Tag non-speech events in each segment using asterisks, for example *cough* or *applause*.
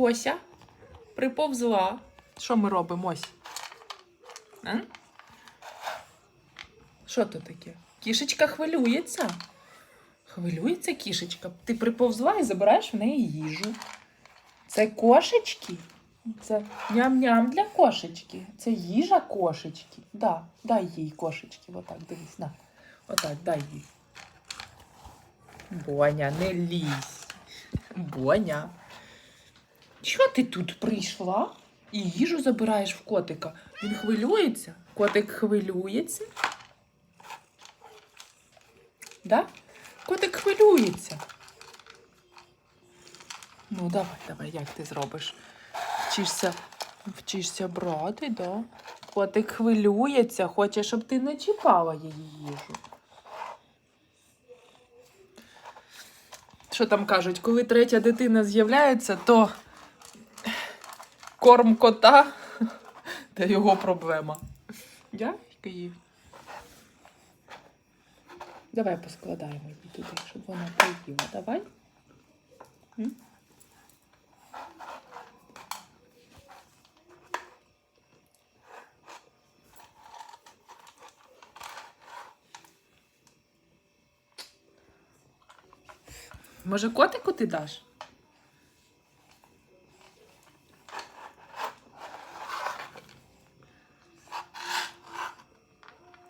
Ося приповзла. Що ми робимо, Ось? А? Що то таке? Кішечка хвилюється. Хвилюється кішечка. Ти приповзла і забираєш в неї їжу. Це кошечки. Це ням-ням для кошечки. Це їжа кошечки. Да, дай їй кошечки. Отак, дивись, на. Отак, дай їй. Боня, не лізь. Боня. Що ти тут прийшла і їжу забираєш в котика? Він хвилюється? Котик хвилюється? Да? Котик хвилюється. Ну, давай, давай, як ти зробиш? Вчишся, вчишся брати, да? Котик хвилюється, хоче, щоб ти не чіпала її їжу. Що там кажуть, коли третя дитина з'являється, то корм кота *laughs* та його проблема. Київ. Давай поскладаємо її туди, щоб вона поїла. Давай. Може, котику ти даш?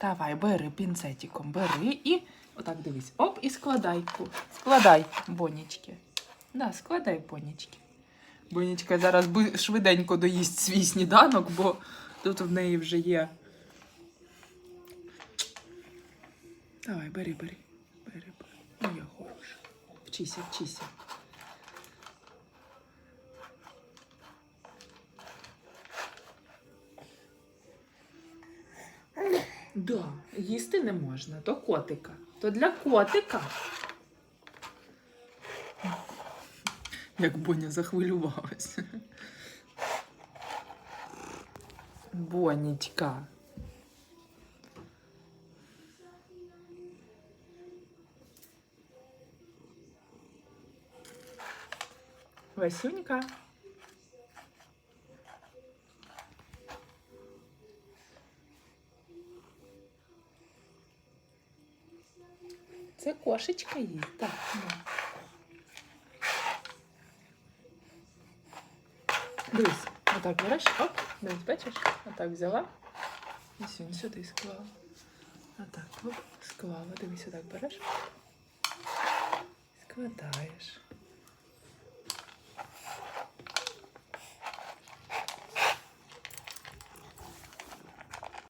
Давай, бери пінцетиком, бери і отак дивись. Оп, і складай. Складай бонічки. Да, складай бонічки. Бонічка зараз швиденько доїсть свій сніданок, бо тут в неї вже є. Давай, бери, бери. Бери, бери. Моя хороша. Вчися, вчися. Да, їсти не можна, то котика. То для котика. Як Боня захвилювалась. Бонечка. Васюнька. Це кошечка їй. Так. Дивись, отак береш, оп, дивись, бачиш, отак взяла. І сюди, сюди склала. Отак, оп, склала. Дивись, отак береш. Складаєш.